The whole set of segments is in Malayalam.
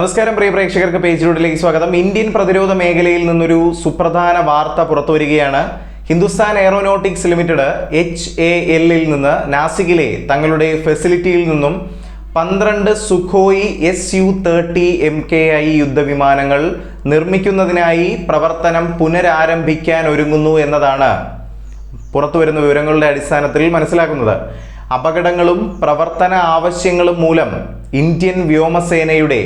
നമസ്കാരം പ്രിയ പ്രേക്ഷകർക്ക് പേജിലൂടെലേക്ക് സ്വാഗതം. ഇന്ത്യൻ പ്രതിരോധ മേഖലയിൽ നിന്നൊരു സുപ്രധാന വാർത്ത പുറത്തു വരികയാണ് Hindustan Aeronautics Limited H A എല്ലിൽ നിന്ന് നാസിക്കിലെ തങ്ങളുടെ ഫെസിലിറ്റിയിൽ നിന്നും പന്ത്രണ്ട് Sukhoi S U thirty M K I യുദ്ധവിമാനങ്ങൾ നിർമ്മിക്കുന്നതിനായി പ്രവർത്തനം പുനരാരംഭിക്കാൻ ഒരുങ്ങുന്നു എന്നതാണ് പുറത്തുവരുന്ന വിവരങ്ങളുടെ അടിസ്ഥാനത്തിൽ മനസ്സിലാക്കുന്നത്. അപകടങ്ങളും പ്രവർത്തന ആവശ്യങ്ങളും മൂലം ഇന്ത്യൻ വ്യോമസേനയുടെ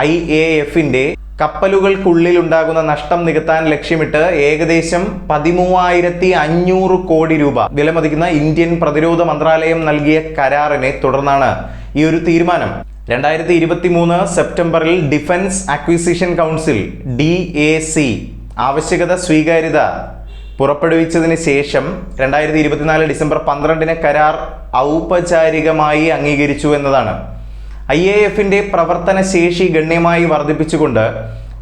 ഐ എ എഫിന്റെ കപ്പലുകൾക്കുള്ളിൽ ഉണ്ടാകുന്ന നഷ്ടം നികത്താൻ ലക്ഷ്യമിട്ട് ഏകദേശം പതിമൂവായിരത്തി അഞ്ഞൂറ് കോടി രൂപ വിലമതിക്കുന്ന ഇന്ത്യൻ പ്രതിരോധ മന്ത്രാലയം നൽകിയ കരാറിനെ തുടർന്നാണ് ഈ ഒരു തീരുമാനം. രണ്ടായിരത്തി ഇരുപത്തി മൂന്ന് സെപ്റ്റംബറിൽ Defence Acquisition Council D A C ആവശ്യകത സ്വീകാര്യത പുറപ്പെടുവിച്ചതിന് ശേഷം രണ്ടായിരത്തി ഇരുപത്തിനാല് ഡിസംബർ പന്ത്രണ്ടിന് കരാർ ഔപചാരികമായി അംഗീകരിച്ചു എന്നതാണ്. ഐ എ എഫിന്റെ പ്രവർത്തന ശേഷി ഗണ്യമായി വർദ്ധിപ്പിച്ചുകൊണ്ട്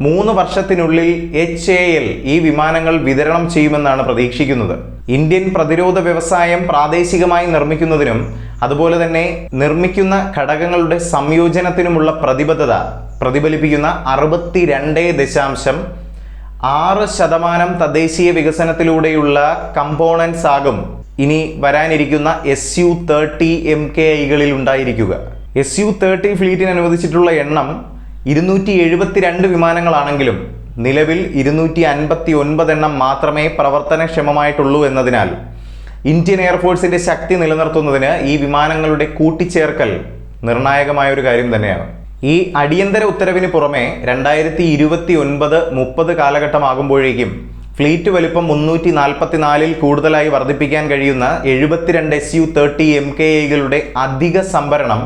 മൂന്ന് വർഷത്തിനുള്ളിൽ എച്ച് എ എൽ ഈ വിമാനങ്ങൾ വിതരണം ചെയ്യുമെന്നാണ് പ്രതീക്ഷിക്കുന്നത്. ഇന്ത്യൻ പ്രതിരോധ വ്യവസായം പ്രാദേശികമായി നിർമ്മിക്കുന്നതിനും അതുപോലെ തന്നെ നിർമ്മിക്കുന്ന ഘടകങ്ങളുടെ സംയോജനത്തിനുമുള്ള പ്രതിബദ്ധത പ്രതിഫലിപ്പിക്കുന്ന അറുപത്തി രണ്ട് ദശാംശം ആറ് ശതമാനം തദ്ദേശീയ വികസനത്തിലൂടെയുള്ള കമ്പോണൻസ് ആകും ഇനി വരാനിരിക്കുന്ന S U thirty M K ഐകളിൽ ഉണ്ടായിരിക്കുക. എസ് യു തേർട്ടി ഫ്ലീറ്റിന് അനുവദിച്ചിട്ടുള്ള എണ്ണം ഇരുന്നൂറ്റി എഴുപത്തിരണ്ട് വിമാനങ്ങളാണെങ്കിലും നിലവിൽ ഇരുന്നൂറ്റി അൻപത്തി ഒൻപത് എണ്ണം മാത്രമേ പ്രവർത്തനക്ഷമമായിട്ടുള്ളൂ എന്നതിനാൽ ഇന്ത്യൻ എയർഫോഴ്സിന്റെ ശക്തി നിലനിർത്തുന്നതിന് ഈ വിമാനങ്ങളുടെ കൂട്ടിച്ചേർക്കൽ നിർണായകമായ ഒരു കാര്യം തന്നെയാണ്. ഈ അടിയന്തര ഉത്തരവിന് പുറമെ രണ്ടായിരത്തി ഇരുപത്തി ഒൻപത് മുപ്പത് കാലഘട്ടമാകുമ്പോഴേക്കും ഫ്ലീറ്റ് വലിപ്പം മുന്നൂറ്റി നാൽപ്പത്തിനാലിൽ കൂടുതലായി വർദ്ധിപ്പിക്കാൻ കഴിയുന്ന എഴുപത്തിരണ്ട് S U thirty M K എകളുടെ അധിക സംഭരണം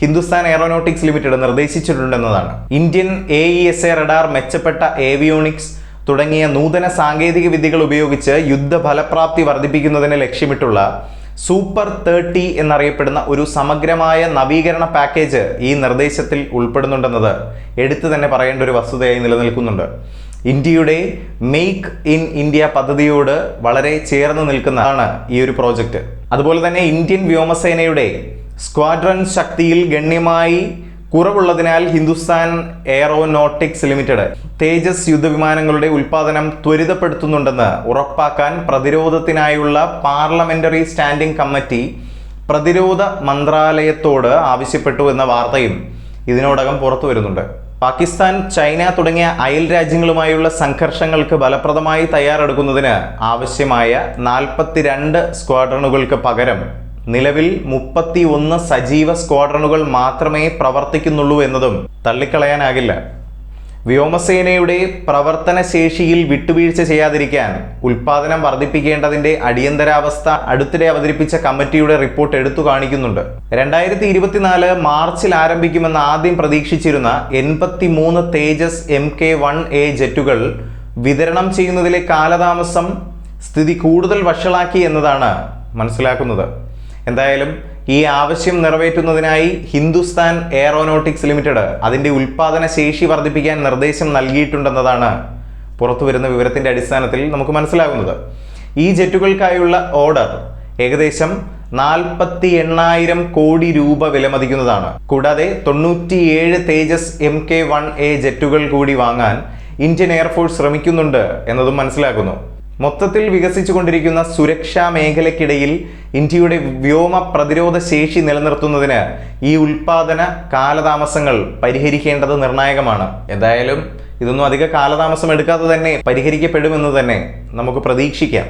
Hindustan aeronautics limited നിർദ്ദേശിച്ചിട്ടുണ്ടെന്നതാണ്. Indian A E S A radar മെച്ചപ്പെട്ട ഏവിയോണിക്സ് തുടങ്ങിയ നൂതന സാങ്കേതിക വിദ്യകൾ ഉപയോഗിച്ച് യുദ്ധ ഫലപ്രാപ്തി വർദ്ധിപ്പിക്കുന്നതിന് ലക്ഷ്യമിട്ടുള്ള സൂപ്പർ തേർട്ടി എന്നറിയപ്പെടുന്ന ഒരു സമഗ്രമായ നവീകരണ പാക്കേജ് ഈ നിർദ്ദേശത്തിൽ ഉൾപ്പെടുന്നുണ്ടെന്നത് എടുത്തു തന്നെ പറയേണ്ട ഒരു വസ്തുതയായി നിലനിൽക്കുന്നുണ്ട്. ഇന്ത്യയുടെ മെയ്ക്ക് ഇൻ ഇന്ത്യ പദ്ധതിയോട് വളരെ ചേർന്ന് നിൽക്കുന്നതാണ് ഈ ഒരു പ്രോജക്റ്റ്. അതുപോലെ തന്നെ ഇന്ത്യൻ വ്യോമസേനയുടെ സ്ക്വാഡ്രൺ ശക്തിയിൽ ഗണ്യമായി കുറവുള്ളതിനാൽ ഹിന്ദുസ്ഥാൻ എയറോനോട്ടിക്സ് ലിമിറ്റഡ് തേജസ് യുദ്ധവിമാനങ്ങളുടെ ഉൽപാദനം ത്വരിതപ്പെടുത്തുന്നുണ്ടെന്ന് ഉറപ്പാക്കാൻ പ്രതിരോധത്തിനായുള്ള പാർലമെന്ററി സ്റ്റാൻഡിംഗ് കമ്മിറ്റി പ്രതിരോധ മന്ത്രാലയത്തോട് ആവശ്യപ്പെട്ടു എന്ന വാർത്തയും ഇതിനോടകം പുറത്തു വരുന്നുണ്ട്. പാകിസ്ഥാൻ ചൈന തുടങ്ങിയ അയൽ രാജ്യങ്ങളുമായുള്ള സംഘർഷങ്ങൾക്ക് ഫലപ്രദമായി തയ്യാറെടുക്കുന്നതിന് ആവശ്യമായ നാൽപ്പത്തിരണ്ട് സ്ക്വാഡ്രണുകൾക്ക് പകരം നിലവിൽ മുപ്പത്തി ഒന്ന് സജീവ സ്ക്വാഡ്രണുകൾ മാത്രമേ പ്രവർത്തിക്കുന്നുള്ളൂ എന്നതും തള്ളിക്കളയാനാകില്ല. വ്യോമസേനയുടെ പ്രവർത്തന ശേഷിയിൽ വിട്ടുവീഴ്ച ചെയ്യാതിരിക്കാൻ ഉൽപാദനം വർദ്ധിപ്പിക്കേണ്ടതിന്റെ അടിയന്തരാവസ്ഥ അടുത്തിടെ അവതരിപ്പിച്ച കമ്മിറ്റിയുടെ റിപ്പോർട്ട് എടുത്തു കാണിക്കുന്നുണ്ട്. രണ്ടായിരത്തി ഇരുപത്തിനാല് മാർച്ചിൽ ആരംഭിക്കുമെന്ന് ആദ്യം പ്രതീക്ഷിച്ചിരുന്ന എൺപത്തി മൂന്ന് Tejas M K one A ജെറ്റുകൾ വിതരണം ചെയ്യുന്നതിലെ കാലതാമസം സ്ഥിതി കൂടുതൽ വഷളാക്കി എന്നതാണ് മനസ്സിലാക്കുന്നത്. എന്തായാലും ഈ ആവശ്യം നിറവേറ്റുന്നതിനായി ഹിന്ദുസ്ഥാൻ എയറോനോട്ടിക്സ് ലിമിറ്റഡ് അതിന്റെ ഉൽപ്പാദന ശേഷി വർദ്ധിപ്പിക്കാൻ നിർദ്ദേശം നൽകിയിട്ടുണ്ടെന്നതാണ് പുറത്തു വരുന്ന വിവരത്തിന്റെ അടിസ്ഥാനത്തിൽ നമുക്ക് മനസ്സിലാകുന്നത്. ഈ ജെറ്റുകൾക്കായുള്ള ഓർഡർ ഏകദേശം നാൽപ്പത്തി എണ്ണായിരം കോടി രൂപ വിലമതിക്കുന്നതാണ്. കൂടാതെ തൊണ്ണൂറ്റിയേഴ് Tejas M K one A ജെറ്റുകൾ കൂടി വാങ്ങാൻ ഇന്ത്യൻ എയർഫോഴ്സ് ശ്രമിക്കുന്നുണ്ട് എന്നതും മനസ്സിലാക്കുന്നു. മൊത്തത്തിൽ വികസിച്ചുകൊണ്ടിരിക്കുന്ന സുരക്ഷാ മേഖലയ്ക്കിടയിൽ ഇന്ത്യയുടെ വ്യോമ പ്രതിരോധ ശേഷി നിലനിർത്തുന്നതിന് ഈ ഉൽപാദന കാലതാമസങ്ങൾ പരിഹരിക്കേണ്ടത് നിർണായകമാണ്. എന്തായാലും ഇതൊന്നും അധിക കാലതാമസം എടുക്കാതെ തന്നെ പരിഹരിക്കപ്പെടുമെന്ന് തന്നെ നമുക്ക് പ്രതീക്ഷിക്കാം.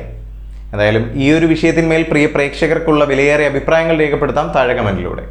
എന്തായാലും ഈ ഒരു വിഷയത്തിന്മേൽ പ്രിയ പ്രേക്ഷകർക്കുള്ള വിലയേറെ അഭിപ്രായങ്ങൾ രേഖപ്പെടുത്താം താഴെ കമന്റിലൂടെ.